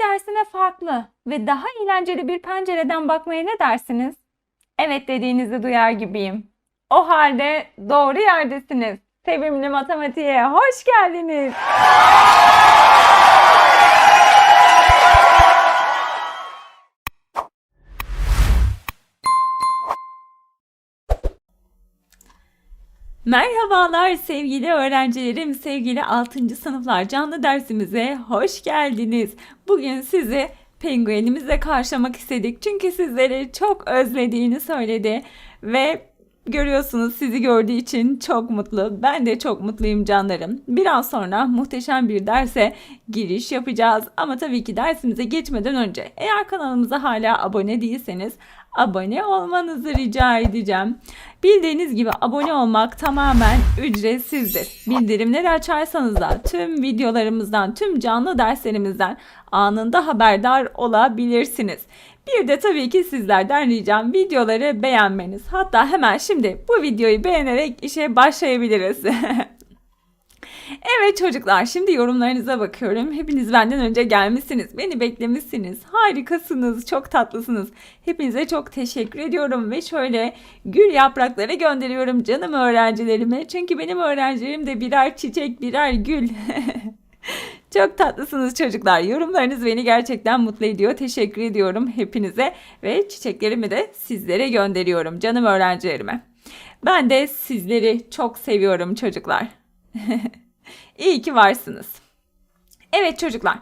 Dersine farklı ve daha eğlenceli bir pencereden bakmaya ne dersiniz? Evet dediğinizi duyar gibiyim. O halde doğru yerdesiniz. Sevimli matematiğe hoş geldiniz. Merhabalar sevgili öğrencilerim, sevgili 6. sınıflar canlı dersimize hoş geldiniz. Bugün sizi penguenimizle karşılamak istedik. Çünkü sizleri çok özlediğini söyledi ve görüyorsunuz sizi gördüğü için çok mutlu. Ben de çok mutluyum canlarım. Biraz sonra muhteşem bir derse giriş yapacağız. Ama tabii ki dersimize geçmeden önce eğer kanalımıza hala abone değilseniz abone olmanızı rica edeceğim. Bildiğiniz gibi abone olmak tamamen ücretsizdir. Bildirimleri açarsanız da tüm videolarımızdan, tüm canlı derslerimizden anında haberdar olabilirsiniz. Bir de tabii ki sizlerden ricam videoları beğenmeniz. Hatta hemen şimdi bu videoyu beğenerek işe başlayabiliriz. Evet çocuklar şimdi yorumlarınıza bakıyorum. Hepiniz benden önce gelmişsiniz. Beni beklemişsiniz. Harikasınız. Çok tatlısınız. Hepinize çok teşekkür ediyorum ve şöyle gül yaprakları gönderiyorum canım öğrencilerime. Çünkü benim öğrencilerim de birer çiçek, birer gül. Çok tatlısınız çocuklar. Yorumlarınız beni gerçekten mutlu ediyor. Teşekkür ediyorum hepinize ve çiçeklerimi de sizlere gönderiyorum canım öğrencilerime. Ben de sizleri çok seviyorum çocuklar. İyi ki varsınız. Evet çocuklar.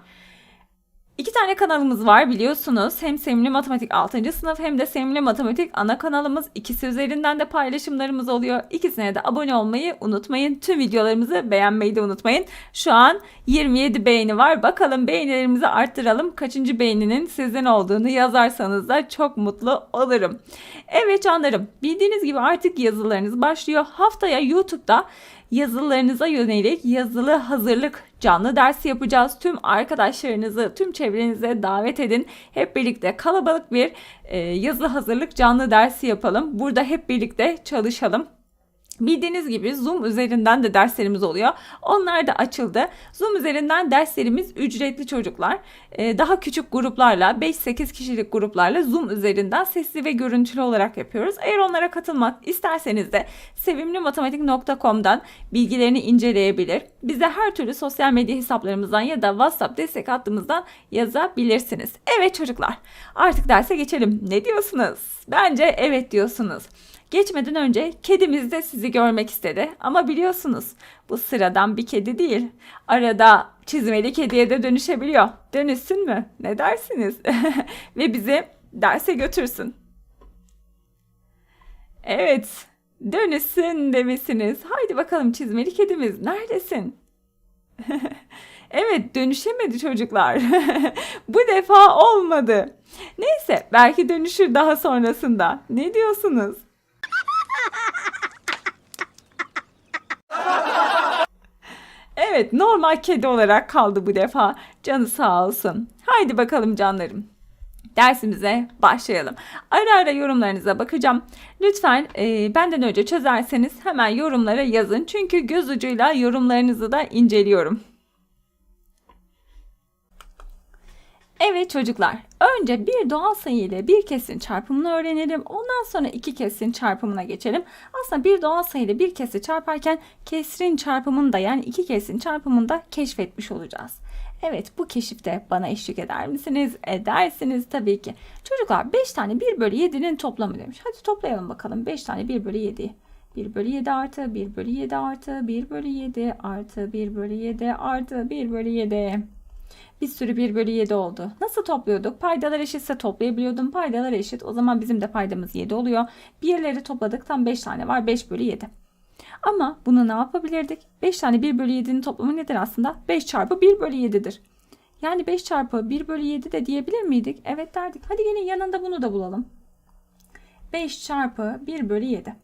İki tane kanalımız var biliyorsunuz. Hem Sevimli Matematik 6. sınıf hem de Sevimli Matematik ana kanalımız. İkisi üzerinden de paylaşımlarımız oluyor. İkisine de abone olmayı unutmayın. Tüm videolarımızı beğenmeyi de unutmayın. Şu an 27 beğeni var. Bakalım beğenilerimizi arttıralım. Kaçıncı beğeninin sizin olduğunu yazarsanız da çok mutlu olurum. Evet canlarım bildiğiniz gibi artık yazılarınız başlıyor. Haftaya YouTube'da yazılarınıza yönelik yazılı hazırlık canlı dersi yapacağız. Tüm arkadaşlarınızı, tüm çevrenize davet edin. Hep birlikte kalabalık bir e, yazılı hazırlık canlı dersi yapalım. Burada hep birlikte çalışalım. Bildiğiniz gibi Zoom üzerinden de derslerimiz oluyor. Onlar da açıldı. Zoom üzerinden derslerimiz ücretli çocuklar. Ee, daha küçük gruplarla 5-8 kişilik gruplarla Zoom üzerinden sesli ve görüntülü olarak yapıyoruz. Eğer onlara katılmak isterseniz de sevimlimatematik.com'dan bilgilerini inceleyebilir. Bize her türlü sosyal medya hesaplarımızdan ya da WhatsApp destek hattımızdan yazabilirsiniz. Evet çocuklar artık derse geçelim. Ne diyorsunuz? Bence evet diyorsunuz. Geçmeden önce kedimiz de sizi görmek istedi. Ama biliyorsunuz bu sıradan bir kedi değil. Arada çizmeli kediye de dönüşebiliyor. Dönüşsün mü? Ne dersiniz? Ve bizi derse götürsün. Evet, dönüşsün demişsiniz. Haydi bakalım çizmeli kedimiz neredesin? evet dönüşemedi çocuklar. Bu defa olmadı. Neyse belki dönüşür daha sonrasında. Ne diyorsunuz? Evet normal kedi olarak kaldı bu defa. Canı sağ olsun. Haydi bakalım canlarım. Dersimize başlayalım. Ara ara yorumlarınıza bakacağım. Lütfen e, benden önce çözerseniz hemen yorumlara yazın. Çünkü göz ucuyla yorumlarınızı da inceliyorum. Evet çocuklar, önce bir doğal sayı ile bir kesin çarpımını öğrenelim. Ondan sonra iki kesin çarpımına geçelim. Aslında bir doğal sayı ile bir kesi çarparken kesrin çarpımını da yani iki kesin çarpımını da keşfetmiş olacağız. Evet bu keşifte bana eşlik eder misiniz? Edersiniz tabii ki. Çocuklar 5 tane 1 bölü 7'nin toplamı demiş. Hadi toplayalım bakalım 5 tane 1 bölü 7. 1 bölü 7 artı 1 bölü 7 artı 1 bölü 7 artı 1 bölü 7 artı 1 bölü 7. Bir sürü 1 bölü 7 oldu. Nasıl topluyorduk? Paydalar eşitse toplayabiliyordum. Paydalar eşit. O zaman bizim de paydamız 7 oluyor. Birleri topladık. Tam 5 tane var. 5 bölü 7. Ama bunu ne yapabilirdik? 5 tane 1 bölü 7'nin toplamı nedir aslında? 5 çarpı 1 bölü 7'dir. Yani 5 çarpı 1 bölü 7 de diyebilir miydik? Evet derdik. Hadi gelin yanında bunu da bulalım. 5 çarpı 1 bölü 7.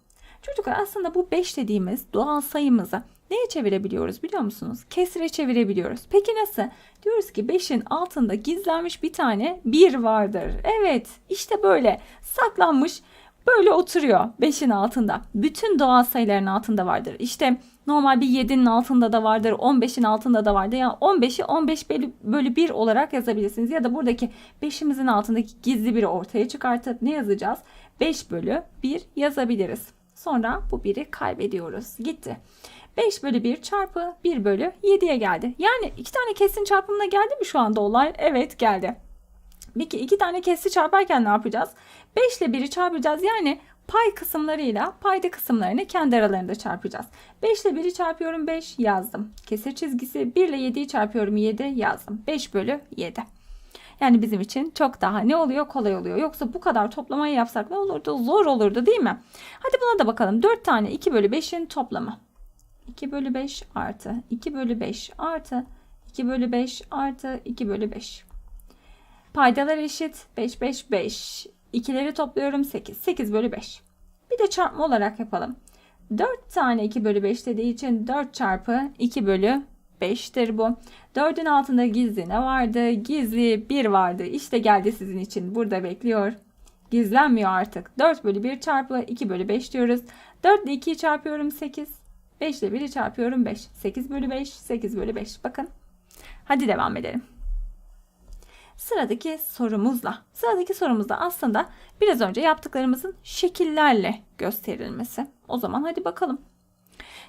Çocuklar aslında bu 5 dediğimiz doğal sayımızı neye çevirebiliyoruz biliyor musunuz? Kesre çevirebiliyoruz. Peki nasıl? Diyoruz ki 5'in altında gizlenmiş bir tane 1 vardır. Evet işte böyle saklanmış böyle oturuyor 5'in altında. Bütün doğal sayıların altında vardır. İşte normal bir 7'nin altında da vardır. 15'in altında da vardır. Yani 15'i 15 bölü, bölü 1 olarak yazabilirsiniz. Ya da buradaki 5'imizin altındaki gizli biri ortaya çıkartıp ne yazacağız? 5 bölü 1 yazabiliriz. Sonra bu 1'i kaybediyoruz. Gitti. 5 bölü 1 çarpı 1 bölü 7'ye geldi. Yani iki tane kesin çarpımına geldi mi şu anda olay? Evet geldi. Peki iki tane kesri çarparken ne yapacağız? 5 ile 1'i çarpacağız. Yani pay kısımlarıyla payda kısımlarını kendi aralarında çarpacağız. 5 ile 1'i çarpıyorum 5 yazdım. Kesir çizgisi 1 ile 7'yi çarpıyorum 7 yazdım. 5 bölü 7. Yani bizim için çok daha ne oluyor kolay oluyor. Yoksa bu kadar toplamayı yapsak ne olurdu? Zor olurdu değil mi? Hadi buna da bakalım. 4 tane 2 bölü 5'in toplamı. 2 bölü 5 artı 2 bölü 5 artı 2 bölü 5 artı 2 bölü 5. Paydalar eşit 5 5 5. İkileri topluyorum 8. 8 bölü 5. Bir de çarpma olarak yapalım. 4 tane 2 bölü 5 dediği için 4 çarpı 2 bölü 5'tir bu. 4'ün altında gizli ne vardı? Gizli 1 vardı. İşte geldi sizin için. Burada bekliyor. Gizlenmiyor artık. 4 bölü 1 çarpı 2 bölü 5 diyoruz. 4 ile 2'yi çarpıyorum 8. 5 ile 1'i çarpıyorum 5. 8 bölü 5, 8 bölü 5. Bakın. Hadi devam edelim. Sıradaki sorumuzla. Sıradaki sorumuzda aslında biraz önce yaptıklarımızın şekillerle gösterilmesi. O zaman hadi bakalım.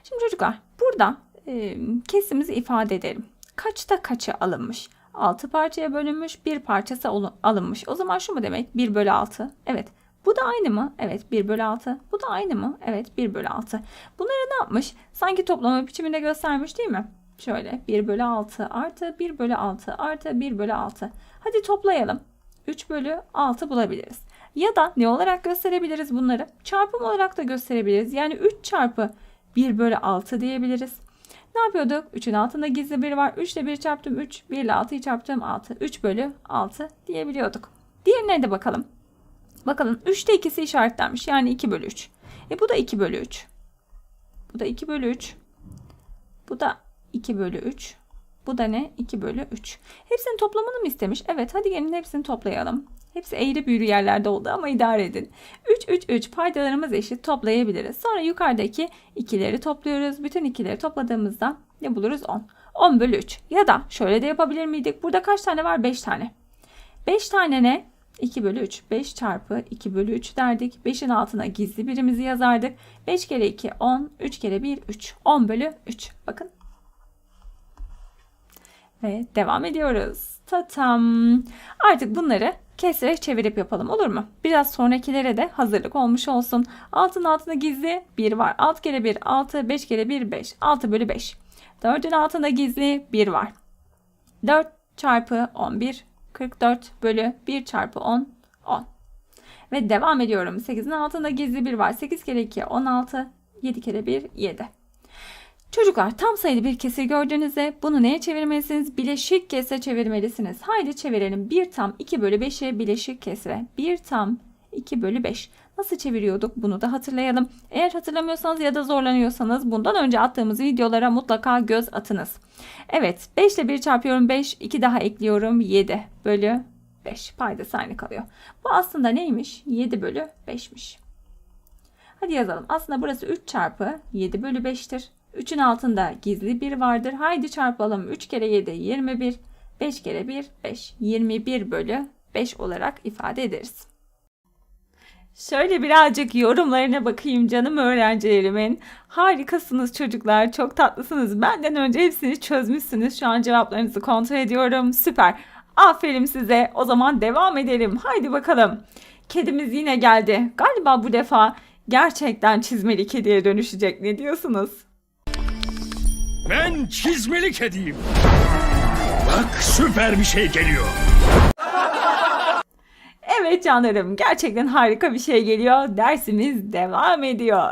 Şimdi çocuklar burada e, kesimizi ifade edelim. Kaçta kaça alınmış? 6 parçaya bölünmüş, bir parçası alınmış. O zaman şu mu demek? 1 bölü 6. Evet. Bu da aynı mı? Evet 1 bölü 6. Bu da aynı mı? Evet 1 bölü 6. Bunları ne yapmış? Sanki toplama biçiminde göstermiş değil mi? Şöyle 1 bölü 6 artı 1 bölü 6 artı 1 bölü 6. Hadi toplayalım. 3 bölü 6 bulabiliriz. Ya da ne olarak gösterebiliriz bunları? Çarpım olarak da gösterebiliriz. Yani 3 çarpı 1 bölü 6 diyebiliriz. Ne yapıyorduk? 3'ün altında gizli 1 var. 3 ile 1 çarptım 3. 1 ile 6'yı çarptım 6. 3 bölü 6 diyebiliyorduk. Diğerine de bakalım. Bakalım 3'te ikisi işaretlenmiş. Yani 2 bölü 3. E bu da 2 bölü 3. Bu da 2 bölü 3. Bu da 2 bölü 3. Bu da ne? 2 bölü 3. Hepsinin toplamını mı istemiş? Evet hadi gelin hepsini toplayalım. Hepsi eğri büğrü yerlerde oldu ama idare edin. 3, 3, 3 paydalarımız eşit toplayabiliriz. Sonra yukarıdaki ikileri topluyoruz. Bütün ikileri topladığımızda ne buluruz? 10. 10 bölü 3. Ya da şöyle de yapabilir miydik? Burada kaç tane var? 5 tane. 5 tane ne? 2 bölü 3. 5 çarpı 2 bölü 3 derdik. 5'in altına gizli birimizi yazardık. 5 kere 2 10. 3 kere 1 3. 10 bölü 3. Bakın ve devam ediyoruz. Tatam. Artık bunları kesre çevirip yapalım olur mu? Biraz sonrakilere de hazırlık olmuş olsun. Altın altında gizli 1 var. 6 kere 1 6, 5 kere 1 5. 6 bölü 5. 4'ün altında gizli 1 var. 4 çarpı 11 44 bölü 1 çarpı 10 10. Ve devam ediyorum. 8'in altında gizli 1 var. 8 kere 2 16. 7 kere 1 7. Çocuklar tam sayılı bir kesir gördüğünüzde bunu neye çevirmelisiniz? Bileşik kesre çevirmelisiniz. Haydi çevirelim. 1 tam 2 bölü 5'e bileşik kesre. 1 tam 2 bölü 5. Nasıl çeviriyorduk bunu da hatırlayalım. Eğer hatırlamıyorsanız ya da zorlanıyorsanız bundan önce attığımız videolara mutlaka göz atınız. Evet 5 ile 1 çarpıyorum 5. 2 daha ekliyorum 7 bölü 5. Paydası aynı kalıyor. Bu aslında neymiş? 7 bölü 5'miş. Hadi yazalım. Aslında burası 3 çarpı 7 bölü 5'tir. 3'ün altında gizli 1 vardır. Haydi çarpalım. 3 kere 7 21. 5 kere 1 5. 21 bölü 5 olarak ifade ederiz. Şöyle birazcık yorumlarına bakayım canım öğrencilerimin. Harikasınız çocuklar. Çok tatlısınız. Benden önce hepsini çözmüşsünüz. Şu an cevaplarınızı kontrol ediyorum. Süper. Aferin size. O zaman devam edelim. Haydi bakalım. Kedimiz yine geldi. Galiba bu defa gerçekten çizmeli kediye dönüşecek. Ne diyorsunuz? Ben çizmeli kediyim. Bak süper bir şey geliyor. Evet canlarım gerçekten harika bir şey geliyor. Dersimiz devam ediyor.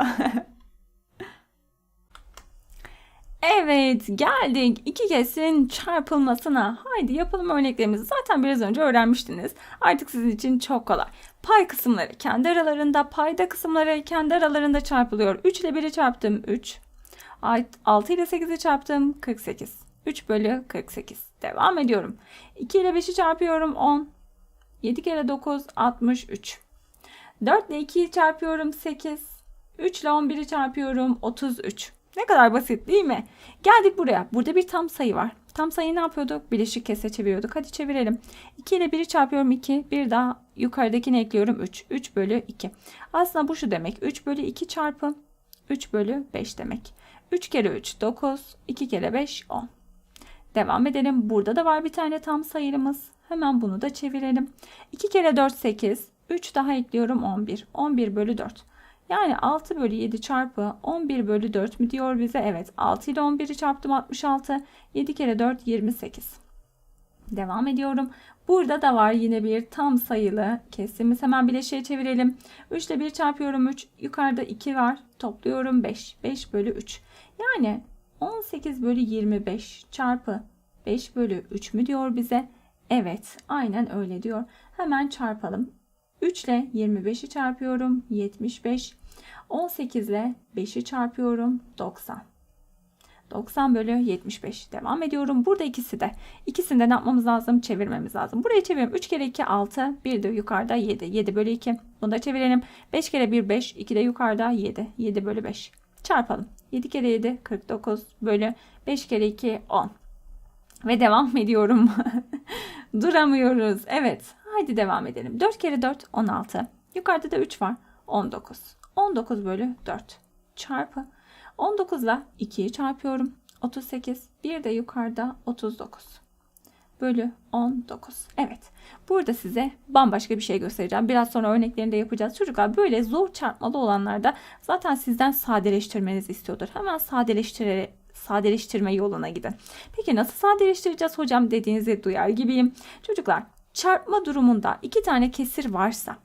evet geldik iki kesin çarpılmasına. Haydi yapalım örneklerimizi. Zaten biraz önce öğrenmiştiniz. Artık sizin için çok kolay. Pay kısımları kendi aralarında, payda kısımları kendi aralarında çarpılıyor. 3 ile 1'i çarptım 3. 6 ile 8'i çarptım 48. 3 bölü 48. Devam ediyorum. 2 ile 5'i çarpıyorum 10. 7 kere 9 63. 4 ile 2'yi çarpıyorum 8. 3 ile 11'i çarpıyorum 33. Ne kadar basit değil mi? Geldik buraya. Burada bir tam sayı var. Tam sayıyı ne yapıyorduk? Bileşik kese çeviriyorduk. Hadi çevirelim. 2 ile 1'i çarpıyorum 2. Bir daha yukarıdakini ekliyorum 3. 3 bölü 2. Aslında bu şu demek. 3 bölü 2 çarpı 3 bölü 5 demek. 3 kere 3 9. 2 kere 5 10. Devam edelim. Burada da var bir tane tam sayımız. Hemen bunu da çevirelim. 2 kere 4 8. 3 daha ekliyorum 11. 11 bölü 4. Yani 6 bölü 7 çarpı 11 bölü 4 mü diyor bize? Evet 6 ile 11'i çarptım 66. 7 kere 4 28. Devam ediyorum. Burada da var yine bir tam sayılı kesimiz. Hemen bileşiğe çevirelim. 3 ile 1 çarpıyorum 3. Yukarıda 2 var. Topluyorum 5. 5 bölü 3. Yani 18 bölü 25 çarpı 5 bölü 3 mü diyor bize? Evet aynen öyle diyor. Hemen çarpalım. 3 ile 25'i çarpıyorum 75. 18 ile 5'i çarpıyorum 90. 90 bölü 75. Devam ediyorum. Burada ikisi de. İkisini de ne yapmamız lazım? Çevirmemiz lazım. Burayı çeviriyorum. 3 kere 2 6. Bir de yukarıda 7. 7 bölü 2. Bunu da çevirelim. 5 kere 1 5. 2 de yukarıda 7. 7 bölü 5. Çarpalım. 7 kere 7 49 bölü 5 kere 2 10. Ve devam ediyorum. Duramıyoruz. Evet. Haydi devam edelim. 4 kere 4 16. Yukarıda da 3 var. 19. 19 bölü 4 çarpı 19 ile 2'yi çarpıyorum. 38. Bir de yukarıda 39. Bölü 19. Evet. Burada size bambaşka bir şey göstereceğim. Biraz sonra örneklerini de yapacağız. Çocuklar böyle zor çarpmalı olanlarda zaten sizden sadeleştirmenizi istiyordur. Hemen sadeleştirerek sadeleştirme yoluna gidin. Peki nasıl sadeleştireceğiz hocam dediğinizi duyar gibiyim. Çocuklar çarpma durumunda iki tane kesir varsa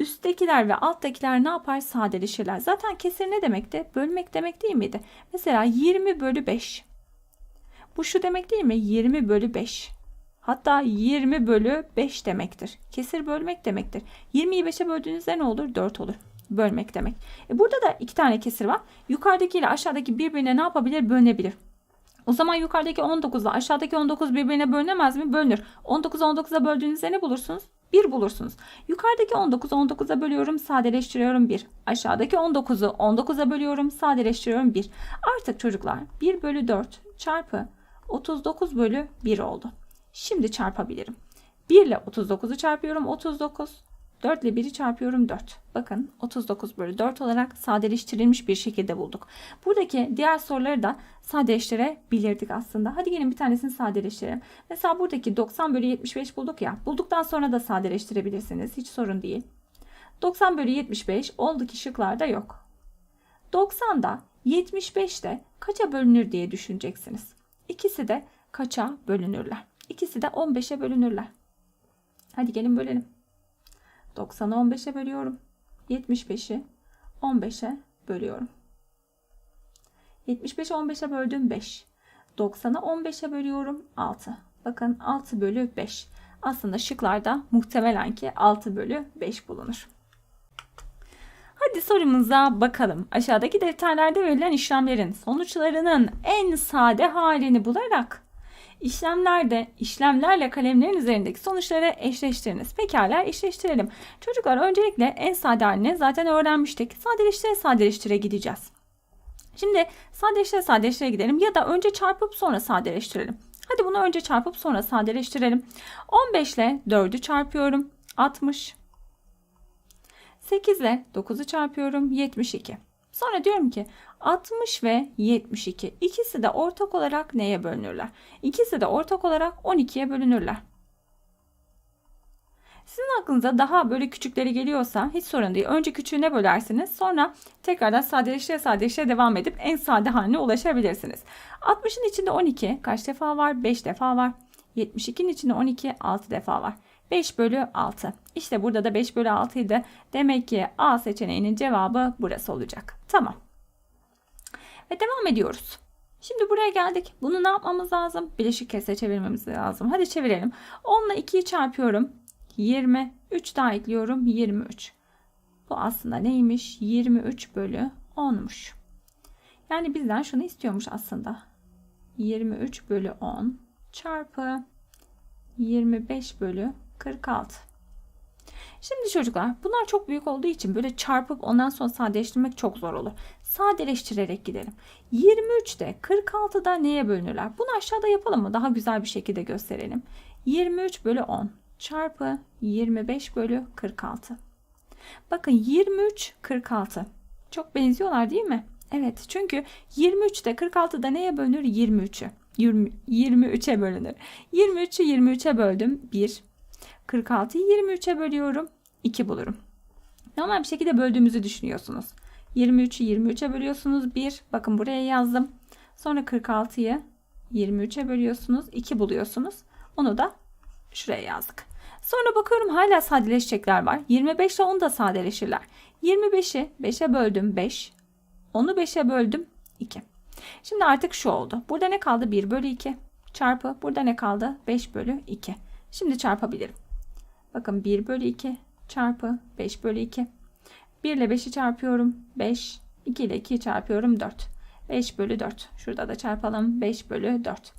üsttekiler ve alttakiler ne yapar? Sadeleşirler. Zaten kesir ne demekti? Bölmek demek değil miydi? Mesela 20 bölü 5. Bu şu demek değil mi? 20 bölü 5. Hatta 20 bölü 5 demektir. Kesir bölmek demektir. 20'yi 5'e böldüğünüzde ne olur? 4 olur. Bölmek demek. E burada da iki tane kesir var. Yukarıdaki ile aşağıdaki birbirine ne yapabilir? Bölünebilir. O zaman yukarıdaki 19 ile aşağıdaki 19 birbirine bölünemez mi? Bölünür. 19'u 19'a böldüğünüzde ne bulursunuz? 1 bulursunuz. Yukarıdaki 19'u 19'a bölüyorum, sadeleştiriyorum 1. Aşağıdaki 19'u 19'a bölüyorum, sadeleştiriyorum 1. Artık çocuklar 1 bölü 4 çarpı 39 bölü 1 oldu. Şimdi çarpabilirim. 1 ile 39'u çarpıyorum 39. 4 ile 1'i çarpıyorum 4. Bakın 39 bölü 4 olarak sadeleştirilmiş bir şekilde bulduk. Buradaki diğer soruları da sadeleştirebilirdik aslında. Hadi gelin bir tanesini sadeleştirelim. Mesela buradaki 90 bölü 75 bulduk ya. Bulduktan sonra da sadeleştirebilirsiniz. Hiç sorun değil. 90 bölü 75 oldu ki şıklarda yok. 90'da 75'te kaça bölünür diye düşüneceksiniz. İkisi de kaça bölünürler. İkisi de 15'e bölünürler. Hadi gelin bölelim. 90'ı 15'e bölüyorum. 75'i 15'e bölüyorum. 75'i 15'e böldüm 5. 90'ı 15'e bölüyorum 6. Bakın 6 bölü 5. Aslında şıklarda muhtemelen ki 6 bölü 5 bulunur. Hadi sorumuza bakalım. Aşağıdaki defterlerde verilen işlemlerin sonuçlarının en sade halini bularak işlemlerde işlemlerle kalemlerin üzerindeki sonuçları eşleştiriniz. Pekala eşleştirelim. Çocuklar öncelikle en sade halini zaten öğrenmiştik. Sadeleştire sadeleştire gideceğiz. Şimdi sadeleştire sadeleştire gidelim ya da önce çarpıp sonra sadeleştirelim. Hadi bunu önce çarpıp sonra sadeleştirelim. 15 ile 4'ü çarpıyorum. 60. 8 ile 9'u çarpıyorum. 72. Sonra diyorum ki 60 ve 72 ikisi de ortak olarak neye bölünürler? İkisi de ortak olarak 12'ye bölünürler. Sizin aklınıza daha böyle küçükleri geliyorsa hiç sorun değil. Önce küçüğüne bölersiniz. Sonra tekrardan sadeleştire sadeleştire devam edip en sade haline ulaşabilirsiniz. 60'ın içinde 12 kaç defa var? 5 defa var. 72'nin içinde 12 6 defa var. 5 bölü 6. İşte burada da 5 bölü 6 idi. Demek ki A seçeneğinin cevabı burası olacak. Tamam. Ve devam ediyoruz. Şimdi buraya geldik. Bunu ne yapmamız lazım? Bileşik kese çevirmemiz lazım. Hadi çevirelim. 10 ile 2'yi çarpıyorum. 20. 3 daha ekliyorum. 23. Bu aslında neymiş? 23 bölü 10'muş. Yani bizden şunu istiyormuş aslında. 23 bölü 10 çarpı 25 bölü 46. Şimdi çocuklar bunlar çok büyük olduğu için böyle çarpıp ondan sonra sadeleştirmek çok zor olur. Sadeleştirerek gidelim. 23 de 46'da neye bölünürler? Bunu aşağıda yapalım mı? Daha güzel bir şekilde gösterelim. 23 bölü 10 çarpı 25 bölü 46. Bakın 23 46. Çok benziyorlar değil mi? Evet çünkü 23 de 46'da neye bölünür? 23'ü. 20, 23'e bölünür. 23'ü 23'e böldüm 1. 46'yı 23'e bölüyorum 2 bulurum. Normal bir şekilde böldüğümüzü düşünüyorsunuz. 23'ü 23'e bölüyorsunuz 1. Bakın buraya yazdım. Sonra 46'yı 23'e bölüyorsunuz 2 buluyorsunuz. Onu da şuraya yazdık. Sonra bakıyorum hala sadeleşecekler var. 25 ile 10 da sadeleşirler. 25'i 5'e böldüm 5. 10'u 5'e böldüm 2. Şimdi artık şu oldu. Burada ne kaldı? 1 bölü 2 çarpı. Burada ne kaldı? 5 bölü 2. Şimdi çarpabilirim. Bakın 1 bölü 2 çarpı 5 bölü 2. 1 ile 5'i çarpıyorum. 5. 2 ile 2'yi çarpıyorum. 4. 5 bölü 4. Şurada da çarpalım. 5 bölü 4.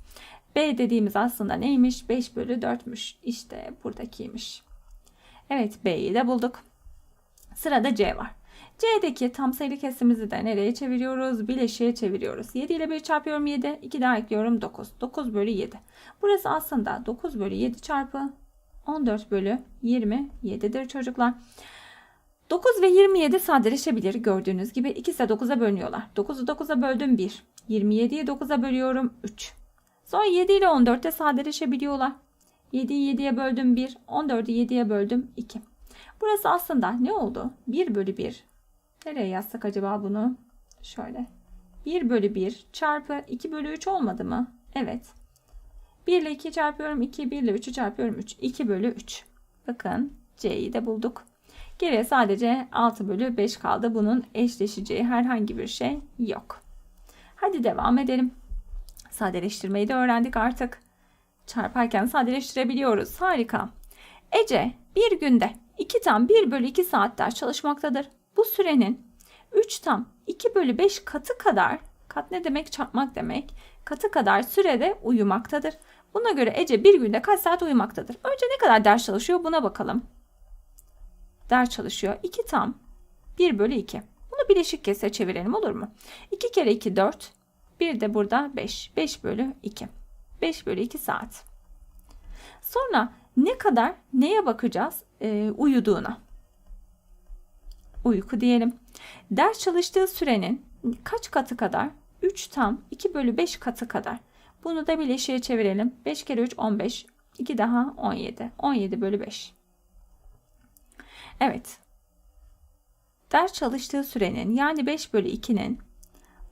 B dediğimiz aslında neymiş? 5 bölü 4'müş. İşte buradakiymiş. Evet B'yi de bulduk. Sırada C var. C'deki tam sayılı kesimizi de nereye çeviriyoruz? Bileşiğe çeviriyoruz. 7 ile 1 çarpıyorum 7. 2 daha ekliyorum 9. 9 bölü 7. Burası aslında 9 bölü 7 çarpı 14 bölü 27'dir çocuklar. 9 ve 27 sadeleşebilir gördüğünüz gibi. İkisi de 9'a bölünüyorlar. 9'u 9'a böldüm 1. 27'yi 9'a bölüyorum 3. Sonra 7 ile 14 de sadeleşebiliyorlar. 7'yi 7'ye böldüm 1. 14'ü 7'ye böldüm 2. Burası aslında ne oldu? 1 bölü 1. Nereye yazsak acaba bunu? Şöyle. 1 bölü 1 çarpı 2 bölü 3 olmadı mı? Evet. 1 ile 2 çarpıyorum 2. 1 ile 3'ü çarpıyorum 3. 2 bölü 3. Bakın C'yi de bulduk. Geriye sadece 6 bölü 5 kaldı. Bunun eşleşeceği herhangi bir şey yok. Hadi devam edelim. Sadeleştirmeyi de öğrendik artık. Çarparken sadeleştirebiliyoruz. Harika. Ece bir günde 2 tam 1 bölü 2 saat ders çalışmaktadır. Bu sürenin 3 tam 2 bölü 5 katı kadar, kat ne demek çarpmak demek, katı kadar sürede uyumaktadır. Buna göre Ece bir günde kaç saat uyumaktadır? Önce ne kadar ders çalışıyor buna bakalım. Ders çalışıyor. 2 tam 1 bölü 2. Bunu bileşik kese çevirelim olur mu? 2 kere 2 4. Bir de burada 5. 5 bölü 2. 5 bölü 2 saat. Sonra ne kadar neye bakacağız? Ee, uyuduğuna. Uyku diyelim. Ders çalıştığı sürenin kaç katı kadar? 3 tam 2 bölü 5 katı kadar. Bunu da bileşiğe çevirelim. 5 kere 3 15. 2 daha 17. 17 bölü 5. Evet. Ders çalıştığı sürenin yani 5 bölü 2'nin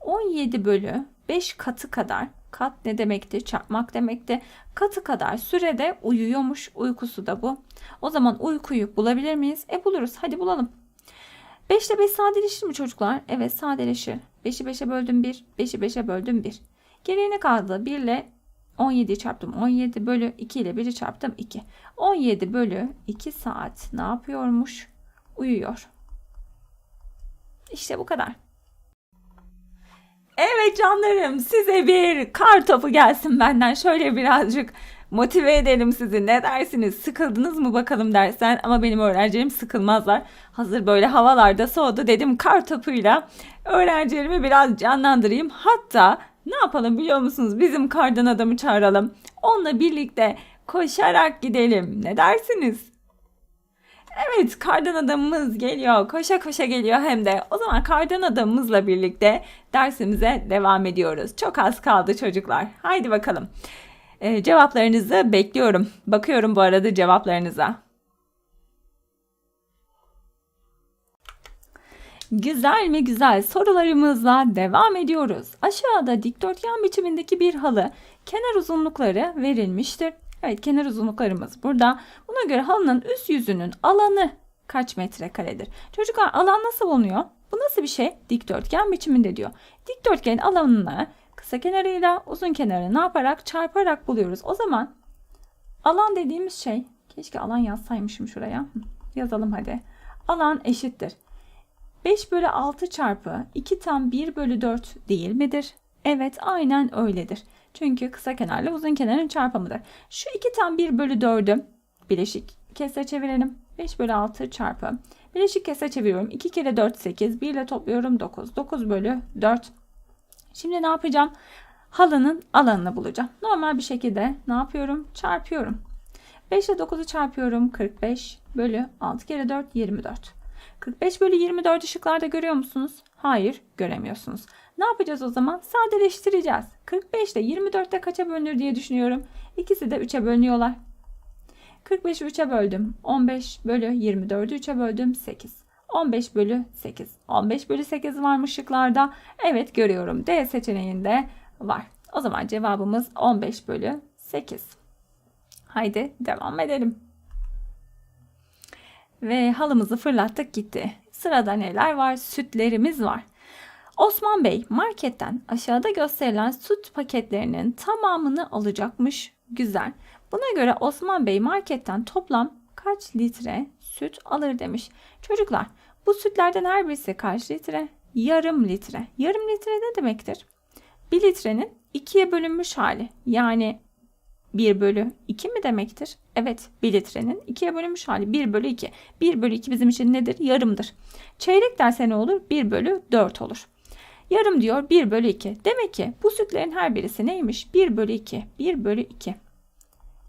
17 bölü 5 katı kadar kat ne demekti? Çarpmak demekti. Katı kadar sürede uyuyormuş. Uykusu da bu. O zaman uykuyu bulabilir miyiz? E buluruz. Hadi bulalım. 5 ile 5 sadeleşir mi çocuklar? Evet sadeleşir. 5'i 5'e böldüm 1. 5'i 5'e böldüm 1. Geriye ne kaldı? 1 ile 17'yi çarptım. 17 bölü 2 ile 1'i çarptım 2. 17 bölü 2 saat ne yapıyormuş? Uyuyor. İşte bu kadar. Evet canlarım size bir kar topu gelsin benden. Şöyle birazcık motive edelim sizi. Ne dersiniz? Sıkıldınız mı bakalım dersen ama benim öğrencilerim sıkılmazlar. Hazır böyle havalarda soğudu dedim kar topuyla öğrencilerimi biraz canlandırayım. Hatta ne yapalım biliyor musunuz? Bizim kardan adamı çağıralım. Onunla birlikte koşarak gidelim. Ne dersiniz? Evet kardan adamımız geliyor. Koşa koşa geliyor hem de. O zaman kardan adamımızla birlikte dersimize devam ediyoruz. Çok az kaldı çocuklar. Haydi bakalım. Ee, cevaplarınızı bekliyorum. Bakıyorum bu arada cevaplarınıza. Güzel mi güzel sorularımızla devam ediyoruz. Aşağıda dikdörtgen biçimindeki bir halı kenar uzunlukları verilmiştir. Evet kenar uzunluklarımız burada. Buna göre halının üst yüzünün alanı kaç metrekaredir? Çocuklar alan nasıl bulunuyor? Bu nasıl bir şey? Dikdörtgen biçiminde diyor. Dikdörtgenin alanını kısa kenarıyla uzun kenarını ne yaparak çarparak buluyoruz. O zaman alan dediğimiz şey keşke alan yazsaymışım şuraya. Yazalım hadi. Alan eşittir. 5 bölü 6 çarpı 2 tam 1 bölü 4 değil midir? Evet aynen öyledir. Çünkü kısa kenarla uzun kenarın çarpımıdır. Şu 2 tam 1 bölü 4'ü bileşik kesre çevirelim. 5 bölü 6 çarpı. Bileşik kese çeviriyorum. 2 kere 4 8. 1 ile topluyorum 9. 9 bölü 4. Şimdi ne yapacağım? Halının alanını bulacağım. Normal bir şekilde ne yapıyorum? Çarpıyorum. 5 ile 9'u çarpıyorum. 45 bölü 6 kere 4 24. 45 bölü 24 ışıklarda görüyor musunuz? Hayır göremiyorsunuz. Ne yapacağız o zaman? Sadeleştireceğiz. 45 ile 24'te kaça bölünür diye düşünüyorum. İkisi de 3'e bölünüyorlar. 45'i 3'e böldüm. 15 bölü 24'ü 3'e böldüm. 8. 15 bölü 8. 15 bölü 8 var mı ışıklarda? Evet görüyorum. D seçeneğinde var. O zaman cevabımız 15 bölü 8. Haydi devam edelim. Ve halımızı fırlattık gitti. Sırada neler var? Sütlerimiz var. Osman Bey marketten aşağıda gösterilen süt paketlerinin tamamını alacakmış. Güzel. Buna göre Osman Bey marketten toplam kaç litre süt alır demiş. Çocuklar bu sütlerden her birisi kaç litre? Yarım litre. Yarım litre ne demektir? 1 litrenin ikiye bölünmüş hali. Yani 1 bölü 2 mi demektir? Evet 1 litrenin 2'ye bölünmüş hali 1 bölü 2. 1 bölü 2 bizim için nedir? Yarımdır. Çeyrek derse ne olur? 1 bölü 4 olur. Yarım diyor 1 bölü 2. Demek ki bu sütlerin her birisi neymiş? 1 bölü 2. 1 bölü 2.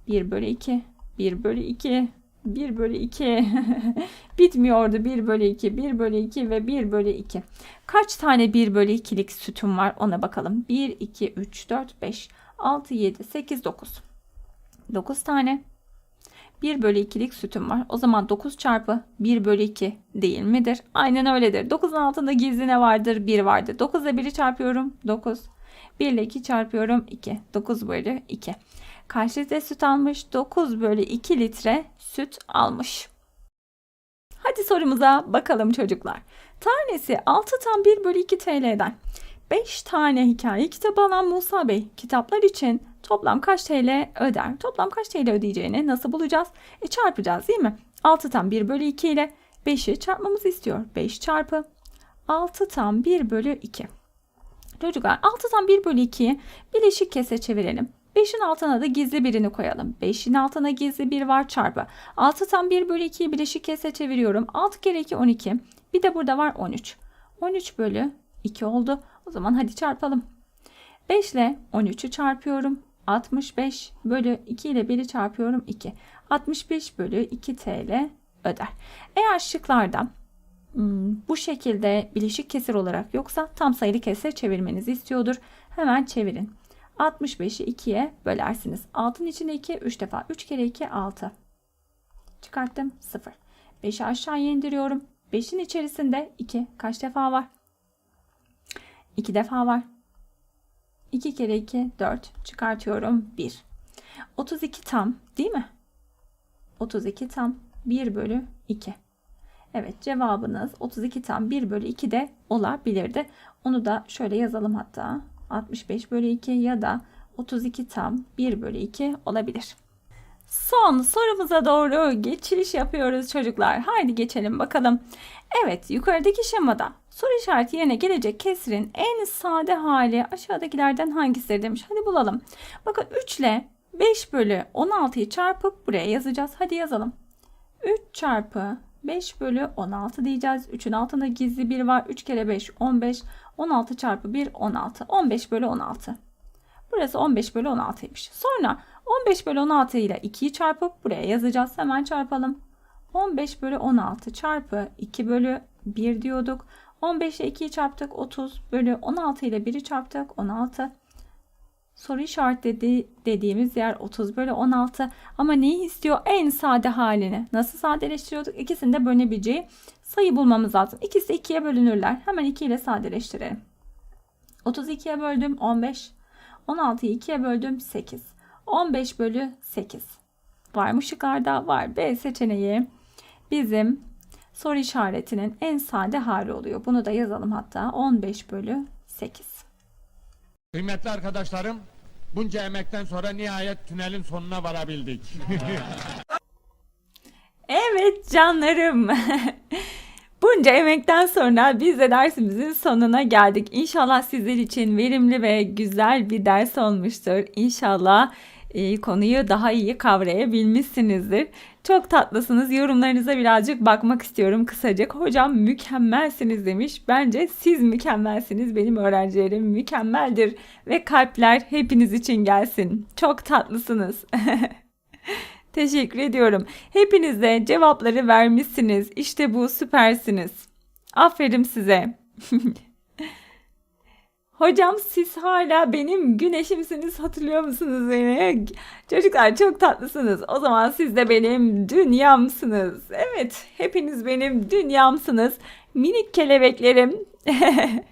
1 bölü 2. 1 bölü 2. 1 bölü 2. Bitmiyordu 1 bölü 2. 1 bölü 2 ve 1 bölü 2. Kaç tane 1 bölü 2'lik sütüm var ona bakalım. 1, 2, 3, 4, 5, 6, 7, 8, 9. 9 tane. 1 bölü 2'lik sütüm var. O zaman 9 çarpı 1 bölü 2 değil midir? Aynen öyledir. 9'un altında gizli ne vardır? 1 vardır. 9 ile 1'i çarpıyorum. 9. 1 ile 2 çarpıyorum. 2. 9 bölü 2. Kaç süt almış? 9 bölü 2 litre süt almış. Hadi sorumuza bakalım çocuklar. Tanesi 6 tam 1 bölü 2 TL'den. 5 tane hikaye kitabı alan Musa Bey kitaplar için toplam kaç TL öder? Toplam kaç TL ödeyeceğini nasıl bulacağız? E çarpacağız değil mi? 6 tam 1 bölü 2 ile 5'i çarpmamızı istiyor. 5 çarpı 6 tam 1 bölü 2. Çocuklar 6 tam 1 bölü 2'yi bileşik kese çevirelim. 5'in altına da gizli birini koyalım. 5'in altına gizli bir var çarpı. 6 tam 1 bölü 2'yi bileşik kese çeviriyorum. 6 kere 2 12. Bir de burada var 13. 13 bölü 2 oldu. O zaman hadi çarpalım. 5 ile 13'ü çarpıyorum. 65 bölü 2 ile 1'i çarpıyorum 2. 65 bölü 2 TL öder. Eğer şıklarda hmm, bu şekilde bileşik kesir olarak yoksa tam sayılı kesir çevirmenizi istiyordur. Hemen çevirin. 65'i 2'ye bölersiniz. 6'nın içinde 2 3 defa. 3 kere 2 6. Çıkarttım 0. 5'i aşağıya indiriyorum. 5'in içerisinde 2 kaç defa var? 2 defa var. 2 kere 2 4 çıkartıyorum 1. 32 tam değil mi? 32 tam 1 bölü 2. Evet cevabınız 32 tam 1 bölü 2 de olabilirdi. Onu da şöyle yazalım hatta. 65 bölü 2 ya da 32 tam 1 bölü 2 olabilir. Son sorumuza doğru geçiş yapıyoruz çocuklar. Haydi geçelim bakalım. Evet yukarıdaki şemada soru işareti yerine gelecek kesrin en sade hali aşağıdakilerden hangisidir demiş. Hadi bulalım. Bakın 3 ile 5 bölü 16'yı çarpıp buraya yazacağız. Hadi yazalım. 3 çarpı 5 bölü 16 diyeceğiz. 3'ün altında gizli 1 var. 3 kere 5 15. 16 çarpı 1 16. 15 bölü 16. Burası 15 bölü 16'ymış. Sonra 15 bölü 16 ile 2'yi çarpıp buraya yazacağız. Hemen çarpalım. 15 bölü 16 çarpı 2 bölü 1 diyorduk. 15 ile 2'yi çarptık 30 bölü 16 ile 1'i çarptık 16. Soru işaretledi dediğimiz yer 30 bölü 16. Ama neyi istiyor? En sade halini. Nasıl sadeleştiriyorduk? İkisini de bölünebileceği sayı bulmamız lazım. İkisi 2'ye bölünürler. Hemen 2 ile sadeleştirelim. 32'ye böldüm 15. 16'yı 2'ye böldüm 8. 15 bölü 8. Var mı şıklarda? Var. B seçeneği bizim soru işaretinin en sade hali oluyor. Bunu da yazalım hatta. 15 bölü 8. Kıymetli arkadaşlarım, bunca emekten sonra nihayet tünelin sonuna varabildik. Evet canlarım. Bunca emekten sonra biz de dersimizin sonuna geldik. İnşallah sizler için verimli ve güzel bir ders olmuştur. İnşallah e, konuyu daha iyi kavrayabilmişsinizdir. Çok tatlısınız. Yorumlarınıza birazcık bakmak istiyorum kısacık. Hocam mükemmelsiniz demiş. Bence siz mükemmelsiniz. Benim öğrencilerim mükemmeldir. Ve kalpler hepiniz için gelsin. Çok tatlısınız. Teşekkür ediyorum. Hepiniz cevapları vermişsiniz. İşte bu süpersiniz. Aferin size. Hocam siz hala benim güneşimsiniz hatırlıyor musunuz beni? Çocuklar çok tatlısınız. O zaman siz de benim dünyamsınız. Evet hepiniz benim dünyamsınız. Minik kelebeklerim.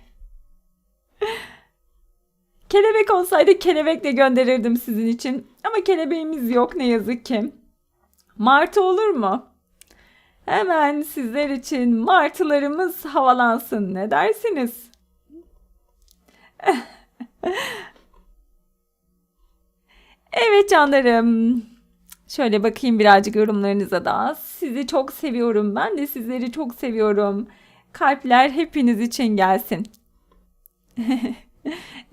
Kelebek olsaydı kelebek de gönderirdim sizin için. Ama kelebeğimiz yok ne yazık ki. Martı olur mu? Hemen sizler için martılarımız havalansın. Ne dersiniz? Evet canlarım. Şöyle bakayım birazcık yorumlarınıza da. Sizi çok seviyorum. Ben de sizleri çok seviyorum. Kalpler hepiniz için gelsin.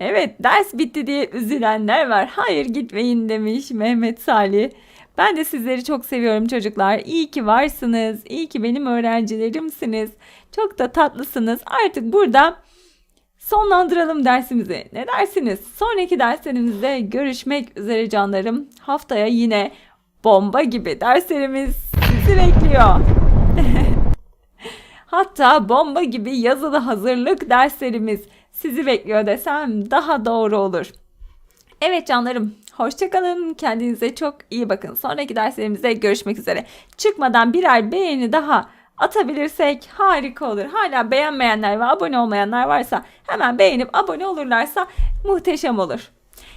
Evet ders bitti diye üzülenler var. Hayır gitmeyin demiş Mehmet Salih. Ben de sizleri çok seviyorum çocuklar. İyi ki varsınız. İyi ki benim öğrencilerimsiniz. Çok da tatlısınız. Artık burada sonlandıralım dersimizi. Ne dersiniz? Sonraki derslerimizde görüşmek üzere canlarım. Haftaya yine bomba gibi derslerimiz sizi bekliyor. Hatta bomba gibi yazılı hazırlık derslerimiz sizi bekliyor desem daha doğru olur. Evet canlarım, hoşçakalın. Kendinize çok iyi bakın. Sonraki derslerimizde görüşmek üzere. Çıkmadan birer beğeni daha atabilirsek harika olur. Hala beğenmeyenler ve abone olmayanlar varsa hemen beğenip abone olurlarsa muhteşem olur.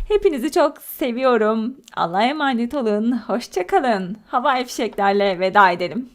Hepinizi çok seviyorum. Allah'a emanet olun. Hoşçakalın. Hava fişeklerle veda edelim.